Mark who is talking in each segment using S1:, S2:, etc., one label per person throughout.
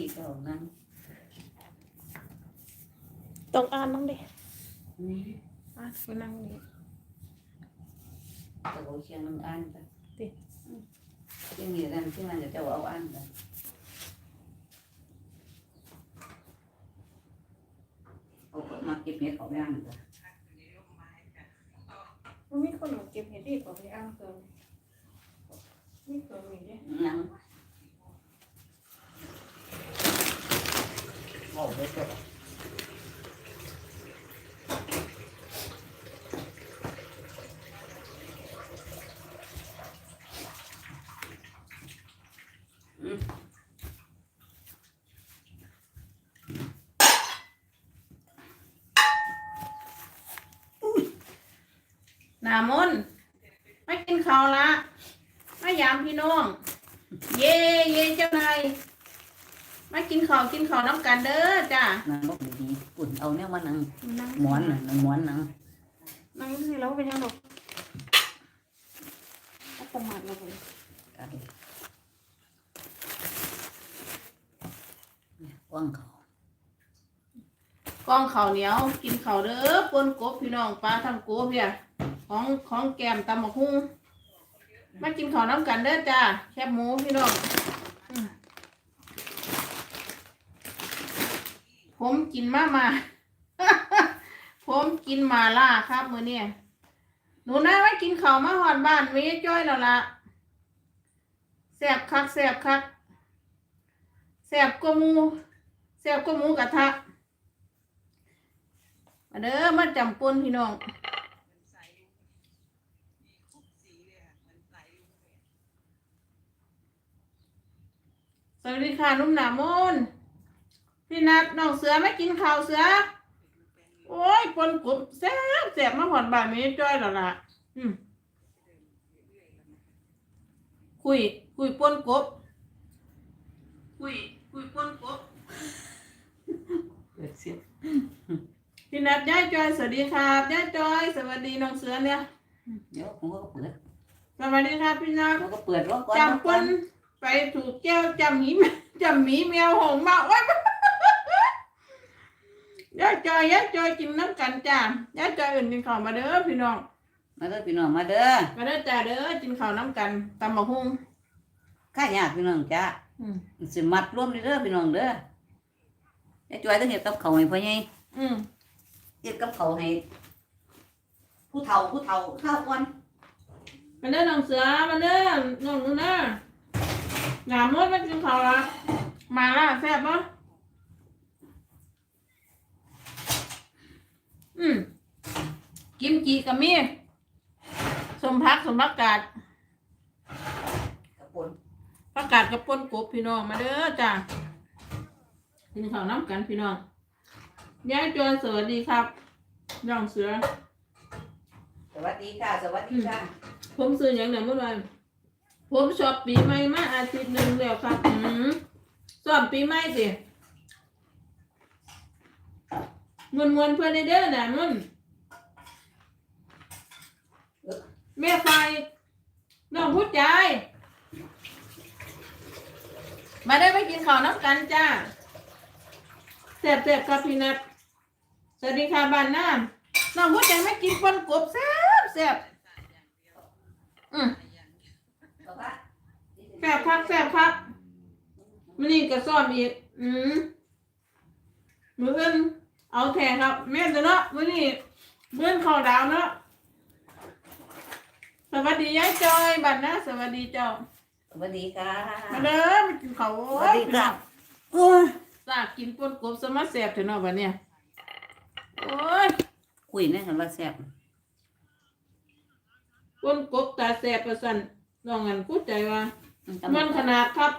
S1: ที่เก่านั้น
S2: ต้องอ่านน้องดิ
S1: นี่
S2: อ่านไปนั่งนี่
S1: แต่เขาเชียงมันอ่านกัน
S2: ติ
S1: ที่มีนั่นที่มันจะเอาอ่านกันเอาคนมาเก็บเม็ดออกไปอ่านกัน
S2: มันมีคนเอาเก็บเห็ดดีกว่า ที่อ่านเกินมีเกินมีเด้
S1: นั่งบอกไปเถอะอืม
S2: นามนต์ไม่กินข้าวละไม่ยามพี่น้อง เย่เย่เจ้านายไม่ กินข้าวกินข้าวน้ำกันเด้อจ้า
S1: นั่งบอกดีๆปุ่นเอาเนี่ยมานั่ง
S2: นั่ง
S1: หมอนน่ะนั่งหมอนนั่ง
S2: นั่งสิแล้วเป็นยังหรอกอัตมาดเราเลย
S1: กันเนี่ยกว้างเขา
S2: กล้องข้าวเหนียวกินข้าวเด้อปนกบพี่น้องปลาทำกบเนี่ยของของแกมตำบักหุ่งมากินข้าวน้ำกันเด้อจ้าแคบหมูพี่น้องอืม ผมกินมามา ผมกินมาล่าครับมือเนี่ยหนูนะไม่กินข้าวมาหอดบ้านไม่จ้อยแล้วละแสบคักแสบคักแสบกว่าหมูแสบกว่าหมูกระทะมาเด้อมาจำปนพี่น้องสวัสดีค่ะนุ่มหนามน พี่นัดน้องเสือไม่กินข้าวเสือ โอ้ยปนกบแซ่บแซ่บมาหอดบ้านไม่จ้อยแล้วล่ะอืมคุย คุยปนกบ คุย คุยปนกบ
S1: เปิดเสียง
S2: พี่นัดย่ายจอยสวัสดีครับย่ายจอย สวัสดีน้องเสือเนี่ย
S1: เดี๋ยวผมก็เปิด
S2: สวัสดีครับพี่นัด
S1: ผมก็เปิดร้องก่อน
S2: จำปนไปถูกแก้วจำหมีจำหมีแมวหงมาโอ้ยย่า จอยย่าจอยกินน้ำกันจ้าย่าจอยอื่นกินข้าวมาเด้อพี่น้อง
S1: มาเด้อพี่น้องมาเด้อ
S2: มาเด้อจ้าเด้อกินข้าวน้ำกันตำบักหุ่ง
S1: ข้ายากพี่น้องจ้า
S2: อืม
S1: สิมัดรวมเด้อพี่น้องเด้อไอ้จอยต้องเฮ็ดกับเขาวให้พ่อใหญ่
S2: อืม
S1: เฮ็ดกับเขาวให้ผู้เฒ่าผู้เฒ่าข้าวก่อน
S2: มาเด้อน้องเสือมาเด้อน้องนูน่าหนามดมากินข้าวละมาละแซ่บปะ อืมกิมจิกับมีสมพักสมพักกาด
S1: กระปน
S2: ประกาศกับปนกบพี่น้องมาเด้อจ้ากินข้าวน้ำกันพี่น้องยายจวนสวัสดีครับน้องเสือ
S1: สวัสดีค่ะ สวัสดีค่ะ
S2: ผมซื้ออย่างหนึ่งเมื่อวานผมชอบปีใหม่มาอาทิตย์หนึ่งแล้วครับอืมสอบปีใหม่สิ มวนมวนเพื่อนในเด้อนะนุ่นแม่ไฟน้องพูดใจ มาได้ไปกินข้าวน้ำกันจ้าแซ่บๆครับพี่นัทสวัสดีค่ะบ้านน้ำน้องพูดใจไม่กินปนกบแซ่บแซ่บอืม
S1: บอกว่า
S2: แซ่บครับแซ่บครับมันนี่ก็ซ่อมอีก อืมมืออื่น เอาแทนครับ แม่นจะเนาะมือนี่เบื่อนเข้าดาวเนาะสวัสดียายจอยบัดนะสวัสดีเจ้า
S1: สวัสดีค่ะ
S2: มาเด้อมากินข้าว
S1: ส
S2: โอ้
S1: วัส
S2: ย
S1: ดีค่ะโอ้ย
S2: สากกินปนกบสมาแซ่บเถอะเนาะบัดเนี่ยโอ้ย
S1: คุยแน่กันว่าแซ่บ
S2: ปนกบตาแซ่บประสันน้องอันพูดใจว่า
S1: อื
S2: มันขนาดครับ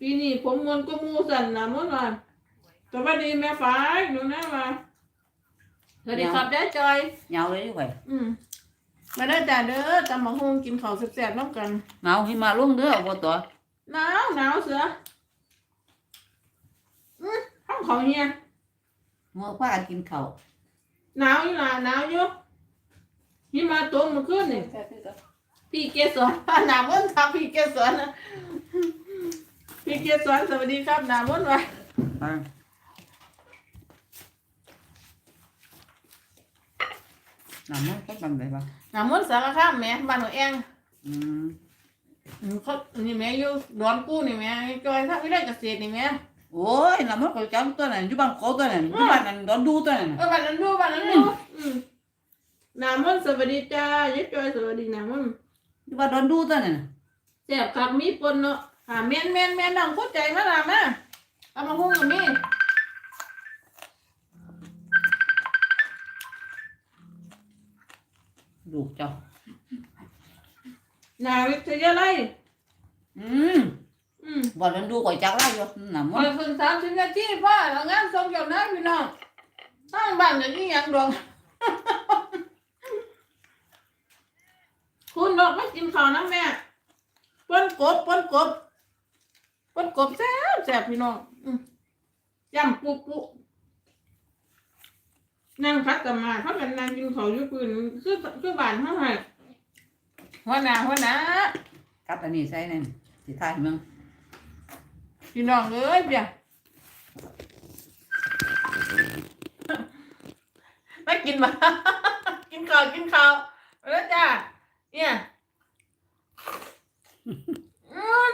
S2: ปีนี้ผมมวนก็มูสันนะมันว่า สวัสดีแม่ฟ้ายหนูนะมาสวัสดีครับได้จอย
S1: เหงาเลยดีกว่า
S2: อืมมาได้อจ้าเด้อตำมะฮุงกินข้าวแซ่บๆน้ำกัน
S1: เหงาให้มาลงเด้อบ่ตัว
S2: หนาวหนาวเสืออืมห้องเขาเนี่ย
S1: หัวผ้ากินข้าว
S2: หนาวอยู่ล่ะหนาวอยู่นี่มาตัวเมื่อคืนนี่พี่เกสรหนาวเมื่อทำพี่เกสรนะพี่เกียรติสอนสวัสดีครับหนามนต์ไว้
S1: อะน้ำมันก็ทำได้ปะ
S2: หนามนต์สารคามแหม่บ้านหัวแอง
S1: อืม
S2: อืมเขานี่แหม่อยู่ดอนกู้นี่แหม่จอยทักวิเลยเกษตรนี่แหม่
S1: โอ้ยน้ำมันก็จำตัวนั้นอยู่บ้านเขาตัวนั้นอยู่บ้านนั้นโดนดูตัวนั้น
S2: เออบ้านนั้นดูบ้านนั้นดูอืมหนามนต์สวัสดีจ้ายายจอยสวัสดีหนามนต์
S1: อยู่บ้านโดนดูตัวนั้น
S2: แซ่บคักมีปนเนาะอ่าแม่นแม่นแม่นดังเข้าใจมาล่ะแม่เอามาหุ้งกับนี่
S1: ลูกเจ้า
S2: หนาวิทยาลัย
S1: อืม
S2: อืม
S1: บ้านโดนดูก่อยจักไรอยู่น้ำ
S2: พ
S1: มั
S2: อนขึ้นสามสิบนาทีพ่อแล้วงานส่งเจ้านายพี่น้องสร้างบ้านอย่างนี้ยังดอกคุณบอกไม่กินข้าวนะแม่ปนกบปนกบปนกบแซ่บแซ่บพี่น้องอืมยำปุ๊ปุ๊ นั่งพักกันมาเพราะกันนั่งกินข้าวอยู่ปืนคือคือบ้านเท่าไหร่หัวหน้าหัวหน้า
S1: กับอันนี้ใส่นั่นสิทายมึง
S2: พี่น้องเอ้ยเปียไม่กินมา กินข้าวกินข้าวเอาแล้วจ้าเนี่ยอืม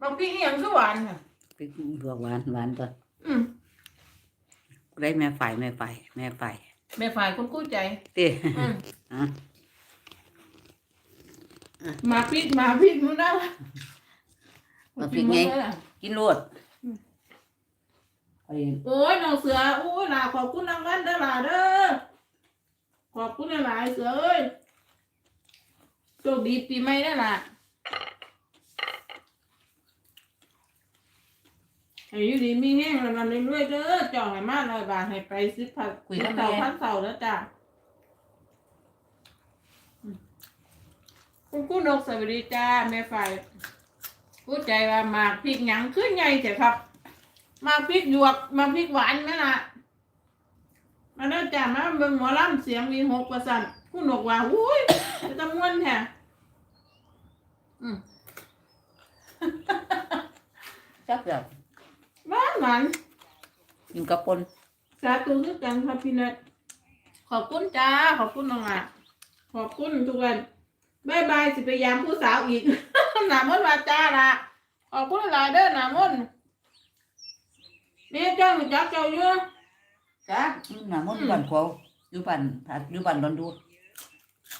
S2: บางทีอหย่างคือหวานค่ะ
S1: ไปลวกหวานหวานก่อน
S2: อืม
S1: ได้แม่ไฟแม่ไฟแม่ไฟ
S2: แม่ฝ่ายคนกู้ใจ
S1: เต้
S2: อืม
S1: อะ
S2: มาพริกมาพริกมึงนะ
S1: มาพริกไง
S2: มึงนะ
S1: กินรวดไป
S2: โอ้ยน้องเสือโอ้ยลาขอบคุณรางวัลเด้อล่ะเด้อขอบคุณหลายๆเสือเอ้ยโชคดีปีใหม่ได้อล่ะ ให้อยู่ดีมีแห้งแล้วมันเรื่อยๆเด้อจ่องให้มาร้อยบาทให้ไปสิบพัน
S1: คุยกับ
S2: เสา
S1: แม่
S2: พันเสาแล้วจ้ะอืมคุณกู้นกสวัสดีจ้าแม่ไฟกู้ใจว่าหมากพริกหยังขึ้นไงเถอะครับหมากพริกหยวกหมากพริกหวานไหมล่ะ มาเด้อจ้ามาเบิ่งหมอลำเสียงวีหกประสันกู้นกว่าอุ้ยจะตะมวนแท้อืม
S1: จับแบบ
S2: หวานหวาน
S1: กินกับปน
S2: สาธุคือกันครับพี่นัทขอบคุณจ้า ขอบคุณน้องอะขอบคุณทุกคนบายบายสิพยายามผู้สาวอีก หนามนต์มาจ้าละขอบคุณหลายเด้อหนามนต์นี่เจ้าหนูจักเจ้าอยู่
S1: จ้าน้ำมันอยู่บ้านเขาอยู่บ้านอยู่บ้านโดนดู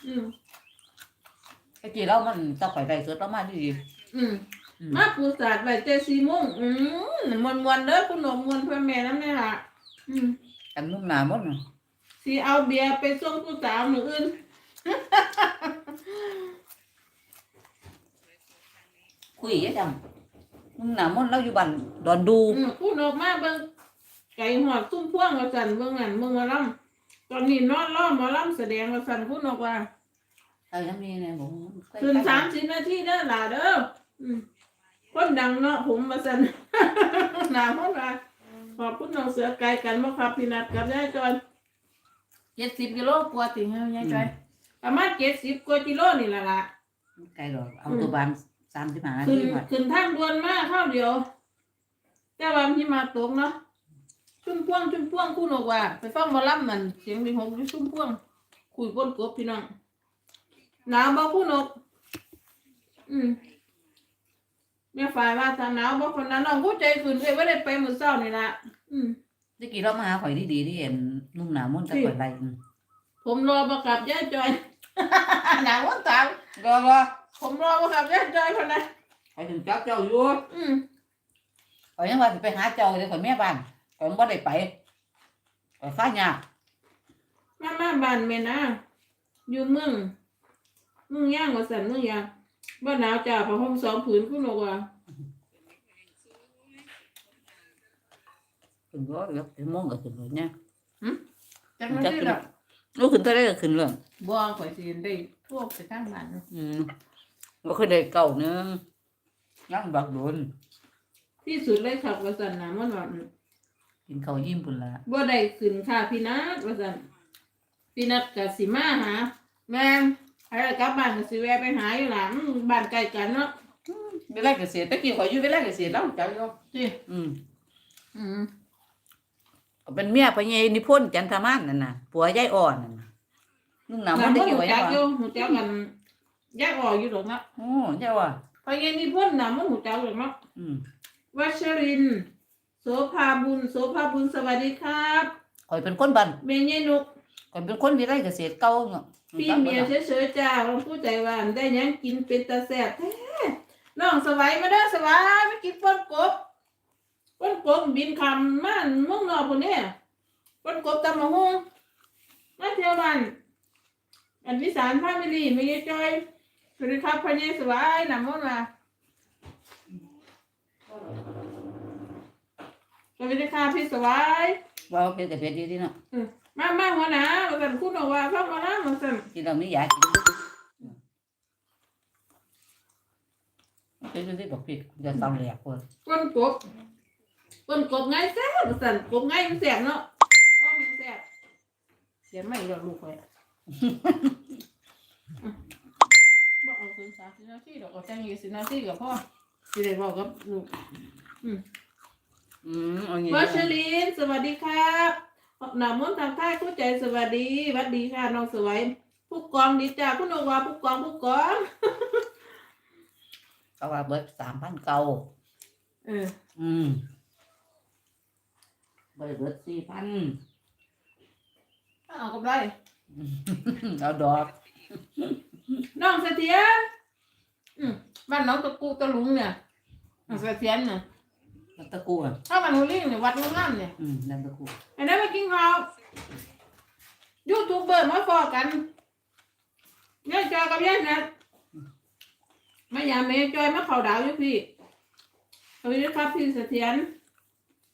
S2: อืม
S1: ไอ้จีเรามันต้องไปได้สุดเรามาดี
S2: อืม
S1: อื ม
S2: มาปูศาสตร์ไว้เจสี่โมงอืมมวนมวนๆเด้อคุณหนมมวนเพื่อนแม่น้ำเนี่ยล่ะอืม
S1: อันนุ่มหนามันน่ะ
S2: สิเอาเบียร์ไปส่งผู้สาวหนูอื่น
S1: คุยเยอะจังนุ่มหนามันเราอยู่บ้านโดนดู
S2: อืมคุณออกมาเบิ่งไก่หอดตุ้มพ่วงว่าสั่นเบิ่งนั่นเบิ่งหมาลำตอนนี้นอนรอหมาลำแสดงว่าสั่นคุณออกว่า
S1: เออยังมีเนี่ยผม
S2: คืนสามสิบนาทีเด้อหล่ะเด้ออืม คนดังเนาะผมมาสั่น หนาคนว่าขอบคุณน้องเสือไก่กันมาครับพี่นัดกับยายจอยเจ็ดสิบกิโลกว่าถึงแล้วยายจอยประมาณเจ็ดสิบกว่ากิโลนี่ล่ะล่ะ
S1: ไกลหรอกเอาตัวบานสามสิบห้านา
S2: ขึ้
S1: ที
S2: น
S1: มา
S2: ขึ้นทางด่วนมาเข้าวเดียว แต่ว่ามันที่มาตกเนาะชุ่มพ่วงชุ่มพ่วงคู่นกว่า ไปฟังหมอลำนั่นเสียงมีหกอยู่ชุ่มพ่วง คุยก้นกบพี่น้องหนาวบ่คู่นก อืม แม่ฝ่ายว่าถ้าหนาวบ่คนนั้นน้องผู้ใจขึ้นเลยว่าได้ไปมื้อเช้านี่ล่ะอืม
S1: ตะกี้เรามาหาข่อยดีๆที่เห็นนุ่มหนามันกับข่อยไร
S2: ผมรอประกับย่าจอยหนาววันตาม
S1: รอรอ
S2: ผมรอประกับย่าจอยคนนั้น
S1: ข่อยถึงจับเจ้าอยู่
S2: อืม
S1: ข่อยยังว่าสิไปหาเจ้าเลยข่อยแม่บ้านข่อยบ่ได้ไปข่อยข้ายาก
S2: มามาบ้านแม่นะอยู่เมืองเมืองย่างว่าสันเมืองย่าง บ้านหนาวจ้าผ้าห่มสองผืนคุณบอกว่า
S1: ขึ้นก็เดี๋ยวถึงโมงก็ขึ้นรถเนี่ย
S2: จังนั้นได้ดอก
S1: ลูกขึ้นเท่าไรก็ขึ้นเรื่อง
S2: บ่ข่อยสิได้ทั่วไปทางบ้านเนาะ
S1: อืมบ่เคยได้เก่าเนึงยังบักโดน
S2: ที่สุดเลยครับว่าสันนะมันว่า
S1: กินข้าวยิ้มพุ่นละ
S2: บ่ได้ขึ้นค่าพี่นัดว่าสันพี่นัดก็สิมาหาแม่น ให้กลับบ้านก็สิแวะไปหาอยู่หล่ะอืมบ้านใกล้กันเนาะ
S1: เวลาเกษตรตะกี้ข่อยอยู่เวลาเกษตรแล้วจักอยู่
S2: สิ
S1: อืม
S2: อืม
S1: ก็เป็นเมียพระเยนิพนธ์จันทมานนั่นน่ะผัวยายอ่อนนั่นน่ะนุ่งหนาวมัน
S2: น้ำ
S1: ได้
S2: มัน
S1: กี่
S2: หู
S1: ไว้
S2: จั
S1: ยั
S2: ก
S1: ง
S2: อยู่
S1: วะ
S2: หูจักกันแยกออกอยู่หรอกเนาะ
S1: โอ้เจ้าว่ะ
S2: พอเย็นนี่พ่นน้ำมันหูจักหรอกเนาะ
S1: อืม
S2: วัชรินทร์โสภาบุญโสภาบุญสวัสดีครับ
S1: ข่อยเป็นคนบ้าน
S2: เมย์ยนุก
S1: ข่อยเป็นคนวิไลเกษตรเก่าเนาะ
S2: พี่เมียเฉยๆจ้าเราผู้ใจหวานได้หยังกินเป็นตาแสบแท้น้องสวัยมาเด้อสวัยมากินป้นกบป้นกบบินคำมันเมึงนอกคนนี้ป้นกบตำมะฮุงมาเที่ยวบ้านอันวิสารพามิลีไม่ยจอยสวัสดีครับพ่อเยสวัยนำมันมาสวัสดีค่ะพี่สวัย
S1: ว่าเป็นเกษตรดีที่เนาะ
S2: มามาหัวหน้ามาสั่นคุณบอกว่าพ่อมาแล้วมาสั่น
S1: ที่เราไมียากกินเป็นจังซี่บอกพี่จะตำแหลกเพิ่น
S2: ก้นกบก้นกบไงแซ่บสั่นกบไงมันแซ่บเนาะอ้อมันแซ่บเสียไม่หรอกลูกเลยบ่เอาถึงสามสิบนาทีดอกเอาแจังยี่สิบนาทีกับพ่อสิได้บอกกับลูก
S1: อืมอืมเอาอย่าง
S2: วั
S1: นี้
S2: ชรินทร์สวัสดีครับ หนามนต์ทางท่ายผู้ใจสวัสดีหวัดดีค่ะน้องสวย ผู้กองดีจ้าผู้นว่าผู้กองผู้กอง
S1: เขาว่าเบิดสามพันเก่า
S2: เออ
S1: อืมเบิดเบิดสี่พัน
S2: เอากับไร
S1: เอาดอก
S2: น้องเสถียรอืมบ้านน้องตะกูตะลุงเนี่ยน้องเสถียรเนี่ย
S1: แล้วตะกูอะ
S2: ถ้ามันหูลิงเนี่ยวัดลุงงามเนี่ย
S1: อืมแล้วตะกู
S2: ไอ้นั่นมากินข้าวยูทูบเบอร์มาฟอกันเนี่ยจอยกับยันนะมาอย่าเมย์จอยมาเข่าดาวอยู่พี่สวัสดีครับพี่เสถียร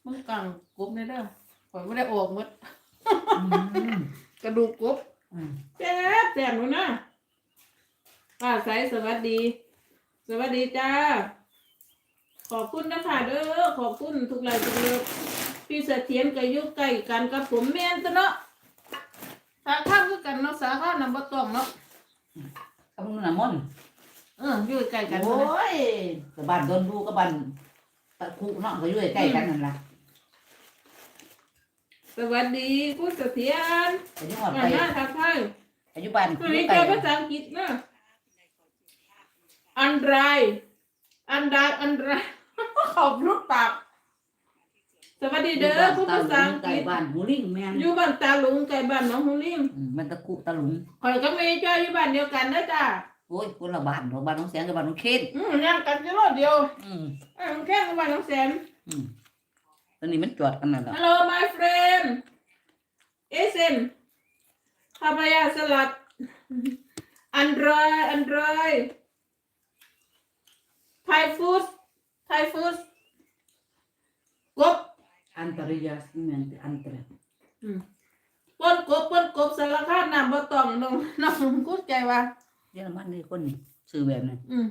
S2: มึงกังกบเนี่ยเด้อข่อยไม่ได้ออกหมด
S1: อืม
S2: กระดูกกบ
S1: อืม
S2: แซ่บแซ่บหนูนะป้าใสสวัสดี สวัสดีจ้า ขอบคุณนะคะเด้อขอบคุณทุกไลน์ทุกเลือกพี่เสถียรกับยุคใกล้กันกับผมแม่นตัวเนาะสาข้ามคือกันเนาะสาข้ามนำบ่ต้องเนาะ
S1: กับมึงน่ะมนต์
S2: เอออยู่ใกล้กัน
S1: โอ้
S2: เนาะ
S1: ยกับบ้านโดนดูกับบ้านตะกูเนาะก็อยู่ใกล้ๆกันนั่นล่ะ
S2: สวัสดีคุณเสถียร
S1: อายุอ่อน
S2: มา
S1: ไป
S2: หน้าทักทาย
S1: อายุบ้าน
S2: วัน
S1: อยู่
S2: นี้
S1: ใกล้
S2: เจอ
S1: กั
S2: ภานษาอังกฤษนะอันไรอันใดอันไร ขอบรุดปากสวัสดีเด้อผู้ภาษาอังก
S1: ใกล้
S2: ฤษ
S1: บ้านหูลิงแม่น
S2: อยู่บ้านตาหลุงไก่บ้านหน้องฮูลิม
S1: อืมมันตะกุตะหลุง
S2: ข่อยก็มีจ้อยอยู่บ้านเดียวกันนะจ้า
S1: โอ้ยคนละบ้านของบ้านน้องแสงกับบ้านน้องเคน
S2: อืมยังกันจะรอดเดียว
S1: อืม
S2: เอ้ยมันแค่กับบ้านน้องแสน
S1: อืมตอนนี้มันจอดกันนั่นแหละ
S2: Hello my friend เอเซนพาพายาสลัด อันดรอยอันดรอยไทยฟู้ดไทยฟู้ดกบ
S1: อันต รายาสิแม่นอันตราย
S2: ปนกบปนกบสารคามน้ำบ่ต้องน้องน้องกูใจว่า
S1: เยอรมันนี่คนนี่ซื้อแบบนี้
S2: อืม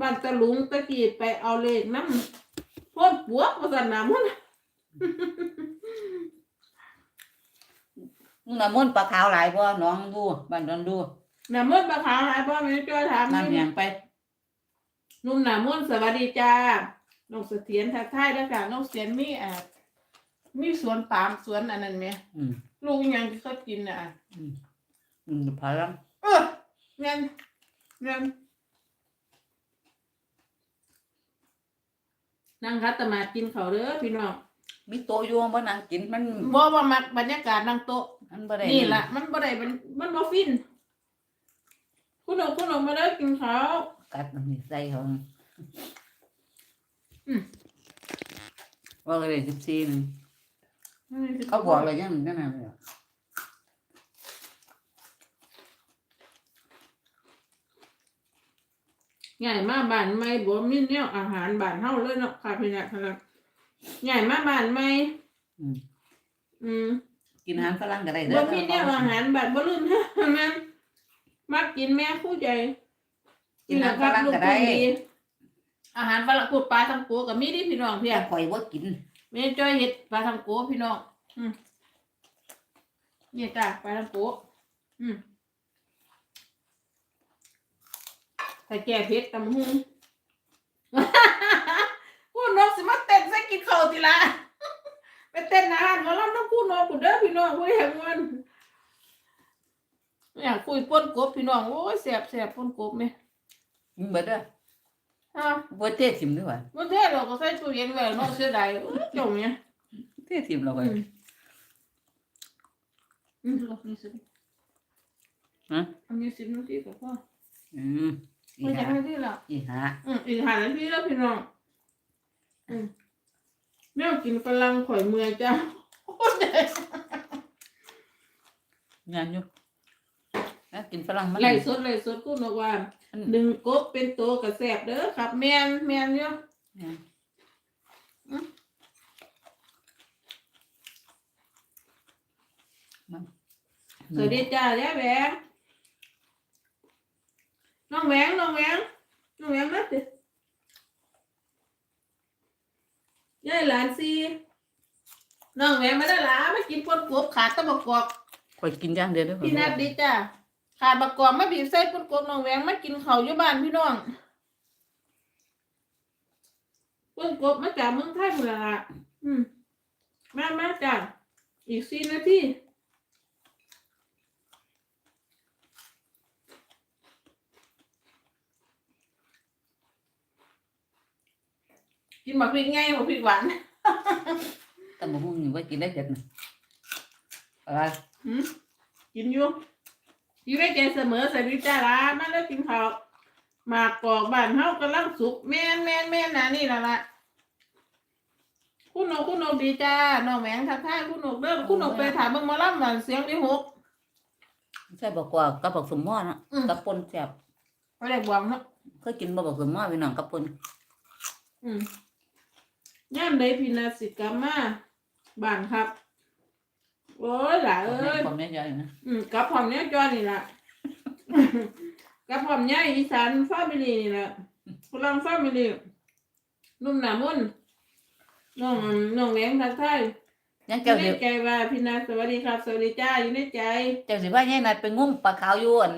S2: บ้านตะลุงตะกี้ไปเอาเลขน้ำพ่นปวกมาสั่นน้ำมัน
S1: มึงน่ะม่วนปลาขาวหลายบ่น้องดูบ้านดอนดู
S2: น้ำมันปลาขาวหายพ่อแม่จ้อยถาม
S1: น้ำ
S2: นี่
S1: ยางไป
S2: นุ่มหนามุ่นสวัสดีจ้าน้องเสถียรทักทายด้วยค่ะน้องเสถียรมีอ่ามีสวนปาล์มสวนอันนั้นไหม
S1: อืม
S2: ลูกอิหยังที่เขากินน่ะ
S1: อืมอืมพาลัง
S2: เออเงินเงินนั่งคัดตมากินเขาวเด้อพี่น้อง
S1: มีโต๊ะอยู่บ่นั่งกินมัน
S2: บ่ว่ามักบรรยากาศนั่งโต๊ะ
S1: มันบ่ได้
S2: นี่ล่ะ มันบ่ได้มันมันบ่ฟิน คุณออกคุณออกมาเด้อกินข้าว
S1: กัดมันนี่ใส่เขา
S2: อืม
S1: ว่าเลย14นึงเขาบอกอะไรยังนั่นน่ะเลย
S2: ใหญ่มาบ้านใหม่บ่มีแนวอาหารบ้านเฮาเลยเนาะค่ะพี่น้องครับใหญ่มาบ้านใหม่
S1: อืม
S2: อืม
S1: กินอาหารฝรั่งก็ได้เด้
S2: บ่
S1: อ
S2: มีแนวอาหารบ้านบ่ลืมนั้นมักกินแม่คู่ใจ
S1: กินอาหารฝรั่ง
S2: ลูก
S1: ก็ได้
S2: คนดีอาหารฝรั่งพูดปลาทังโกก็มีดิพี่น้องเพี่
S1: แต่ข่อยบ่กิน
S2: แม่จ้อยเฮ็ดปลาทังโกพี่น้องอืมนี่จ้าปลาทังโกอืมถ้าแก่เพชรตำหุงพูดนกสิมาเต้นใส่กินข้าวทีละไปเต้นอาหารหมาล้ำน้ำพูดนกกูเด้อพี่น้องผู้แห่งมันอยากคุยป้นกบพี่น้องโอ้ยแสบแสบป้นกบไหม
S1: กินเบิดเด้อ
S2: ฮะ
S1: บ่เทถิ่มด้วยว่ะ
S2: มันเท่เราก็ใส่ตู้เย็นไว้เนอกเสียดายเอ้ยเจ้าเนี่ย
S1: เทถิ่มเราไป
S2: อืมอืมลองนี่สิ
S1: ฮะ
S2: อันนี้สิบนาทีก็พอ
S1: อืมอี
S2: ไม่อยา
S1: หาก
S2: ให้ที่ละ
S1: อีหา
S2: อืมอีกหานาทีแล้วพี่น้องอืมแมวกินฝรั่งข่อยเมื่อยจ้าโอ้เด็ก
S1: งานอยู่ แล้วกินฝรั่งมัน
S2: ไล่สดไล่สดกูบอกว่า
S1: อัน
S2: ดึงกบเป็นตัวกระแสบเด้อครับ แมนแมนเนาะ
S1: เนี่ย
S2: อืม
S1: มัน
S2: สวัสดีจ้ายายแหวงน้องแหวงน้องแหวงน้องแหวงนะติยายหลานซีน้องแหวงไม่ได้หลาไม่กินปนกบขาดแตะบกกอก
S1: ข่อยกินอย่างเดียวเด้อ
S2: พี่นัดดีจ้า ขาดบกกอกไม่บีบใส่ปนกบน้องแหวงมากินเขาวอยู่บ้านพี่น้องปนกบมาจากเมืองไทยหมดและละอืมมามาจ้าอีกสี่นาทีกินหมักพริกไงหมักพริกหวาน
S1: แต่บ่ฮู้นี่ว่ากินได้เด็ดน่ะอะไร
S2: หืมกินอยู่ อยู่ในใจเสมอใส่วิจาระมาแล้วกินข้าวหมากกอกบ้านเฮากำลังสุกแม่นแม่นแม่นนะนี่ละละคุณนกคุณนกดีจ้าน้องแหมงทักทายคุณนกเด้อคุณนกไปถามเบิ่งหมาล่ำหวานเสียงดีหก
S1: ใช่บอกว่ากับบักสมหม้อนะ
S2: อืม
S1: กับปนแซ่บ
S2: ไปได้บวมเนาะ
S1: เคยกินบ่บักสมหม้อพี่น้องกับปน
S2: อืมย่ามใดพินาสิกรรมมาบ้านครับ โอ้ยหล่ะเอ้ย
S1: ผมเนี่ยใหญ่นะ
S2: อืมกับพร้อมเนี้ยจอนี่แหละกับพร้อมเนี้ยอีสานฟามิลีนี่แหละพลังฟามิลีนุ่มหนามุ่นน้องน้องแหวงทักทาย
S1: ยัง
S2: อยู่
S1: เจ้า
S2: ใน
S1: สิ
S2: ใจว่าพี่นาสวัสดีครับ สวัสดีจ้าอยู่ในใจ
S1: เจ้าสิว่าใหญ่นัดไปงุ้มปลาขาวอยู่อัน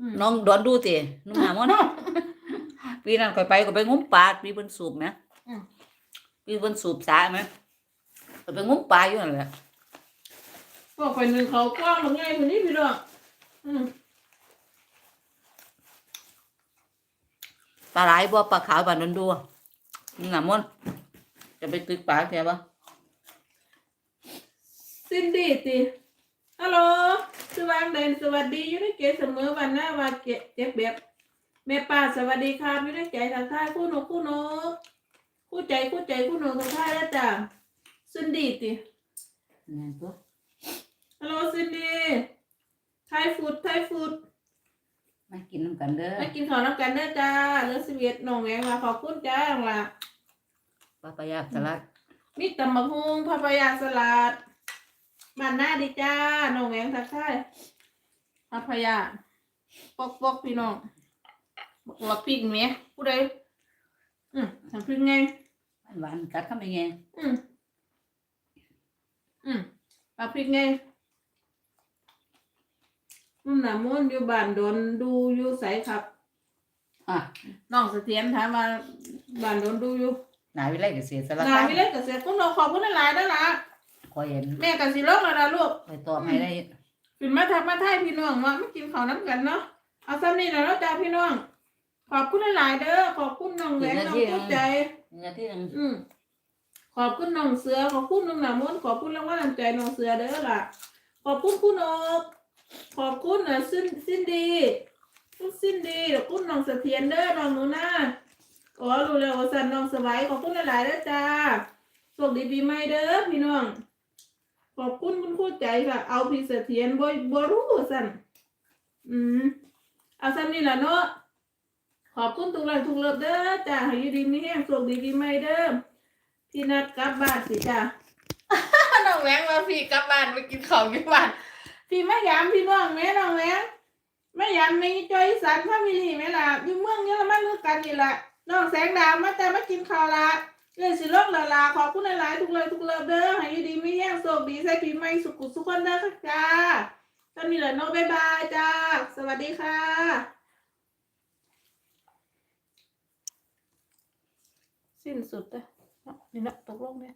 S2: อืม
S1: น้องดอนดูตินุ่มหนามอนปีนั้นข่อยไปก็ไปงุ้มปลาปีเพิ่นสูบนะ
S2: อืม
S1: ปีเพิ่นสูบสาไหมข่อยไปงุ้มปลาอยู่นั่นแหละ
S2: พ วกคนหนึ่งเขากว้างลงไงคนนี้พี่น้องอืม
S1: ปลาไหลายบ่ปลาขาวบานดอนดูนุ่มหนามอนจะไปตึกปลาแค่บ่
S2: ซินดี้ติฮัลโหลสว่างเด่นสวัสดีอยู่ในเกศเสมอวันหน้าว่าเกเจ็บแบบแม่ป้าสวัสดีครับอยู่ในใจทักทายคู่นกคู่นกคู่ใจคู่ใจคู่หนูทุกท่านแล้วจ้ะซินดี้ติ
S1: แม่นตัว
S2: ฮัลโหลซินดี้ไทยฟูดไทยฟูด
S1: มากินน้ำกันเด้อ
S2: มากินข้าวน้ำกันเด้อจ้าเลือสิเวียดน้องแหวงว่าขอบคุณจ้าน้องละ
S1: ปลาปลายาสลัด
S2: มีตำบักฮุงพะพายาสลัดบ้านหน้าดีจ้าน้องแหวงทักทายพะพายาปอกปอกพี่น้องบอกว่าพริกเมียผู้ใดอืมทำพริกไง
S1: หวานๆกัดเข้าไปไง
S2: อืมอืมปลาพริกไง นุ่นหนาม้วนอยู่บ้านโดนดูอยู่ใสครับ
S1: อะ
S2: น้องเสถียรถามมาบ้านโดนดูอยู่
S1: นายวิไลเกษตรสลัด
S2: งานไม่เล่นกับเสียคุณเราขอบคุณหลายๆด้วยล่ะ
S1: คอยเห็น
S2: แม่กับสิโลกแล้วนะลูก
S1: ไปตอบให้ได้
S2: ขึ้นมาทักมาไทยพี่น้องว่าไม่กินข้าวน้ำกันเนาะเอาซ้ำนี่นะแล้วจ้าพี่น้องขอบคุณหลายๆเด้อขอบคุณน้องแหวนน้องกู้ใจ
S1: เงินที่หนึ่ง
S2: อืมขอบคุณน้องเสือขอบคุณน้องหนามนขอบคุณรางวัลน้ำใจน้องเสือเด้อล่ะขอบคุณคุณนก ขอบคุณนะสิ้นสิ้นดีคุณสิ้นดีขอบคุณน้องเสถียรเด้อน้องหนูนาอ๋อรู้แล้วสันน้องสบายขอบคุณหลายๆเด้อจ้าโชคดีปีใหม่เด้อพี่น้อง ขอบคุณคุณครูใจค่ะ เอาพี่เสถียรบ่บ่รู้สันอืมเอาสันนี่แหละเนาะขอบคุณทุกแรงทุกเลิฟเด้อจ้าให้ยูดีมีแห้งโชคดีปีใหม่เด้อพี่นัดกลับบ้านสิจ้าน้องแหวงมาพี่กลับบ้านไปกินข้าวอยู่บ้าน พี่ไม่ยามพี่น้องแม่น้องแม่ไม่ยามในจอยสันพ่อมีลีแม่ล่ะอยู่เมืองเยอรมันด้วยกันนี่แหละน้องแสงดาวมาแต่มากินข้าวละเลยสิโลกละลาขอผู้ในหลายทุกเลยทุกเลิฟเด้อให้อยู่ดีไม่แย่งโศกดีใส่ปีใหม่สุขสุขคนเด้อค่ะจ้าตอนนี้เหลยอน้องบายบายจ้า สวัสดีค่ะสิ้นสุดเลยนี่ละตกลงเนี่ย